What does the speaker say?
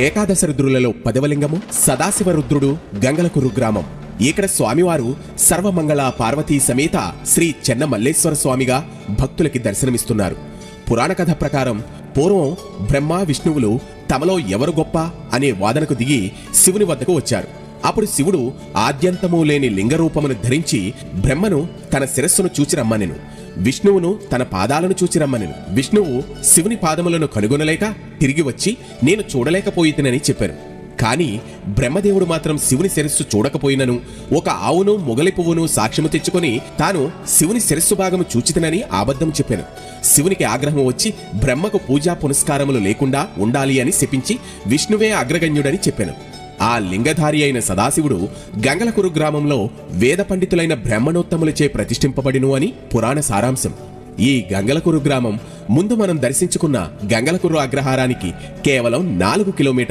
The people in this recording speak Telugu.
ఏకాదశ రుద్రులలో పదవలింగము సదాశివ రుద్రుడు గంగలకురు గ్రామం. ఇక్కడ స్వామివారు సర్వమంగళ పార్వతీ సమేత శ్రీ చెన్న మల్లేశ్వర స్వామిగా భక్తులకి దర్శనమిస్తున్నారు. పురాణ కథ ప్రకారం పూర్వం బ్రహ్మ విష్ణువులు తమలో ఎవరు గొప్ప అనే వాదనకు దిగి శివుని వద్దకు వచ్చారు. అప్పుడు శివుడు ఆద్యంతము లేని లింగరూపమును ధరించి బ్రహ్మను తన శిరస్సును చూచి రమ్మనెను. విష్ణువును తన పాదాలను చూచి రమ్మనెను. విష్ణువు శివుని పాదములను కనుగొనలేక తిరిగి వచ్చి నేను చూడలేకపోయితనని చెప్పాను. కాని బ్రహ్మదేవుడు మాత్రం శివుని శిరస్సు చూడకపోయినను. ఒక ఆవును మొగలి పువ్వును సాక్ష్యము తెచ్చుకొని తాను శివుని శిరస్సు భాగము చూచితనని అబద్ధం చెప్పాను. శివునికి ఆగ్రహం వచ్చి బ్రహ్మకు పూజా పునస్కారములు లేకుండా ఉండాలి అని శపించి విష్ణువే అగ్రగణ్యుడని చెప్పాను. ఆ లింగధారి అయిన సదాశివుడు గంగలకురు గ్రామంలో వేద పండితులైన బ్రహ్మణోత్తములచే ప్రతిష్ఠింపబడిను అని పురాణ సారాంశం. ఈ గంగలకురు గ్రామం ముందు మనం దర్శించుకున్న గంగలకురు అగ్రహారానికి కేవలం నాలుగు కిలోమీటర్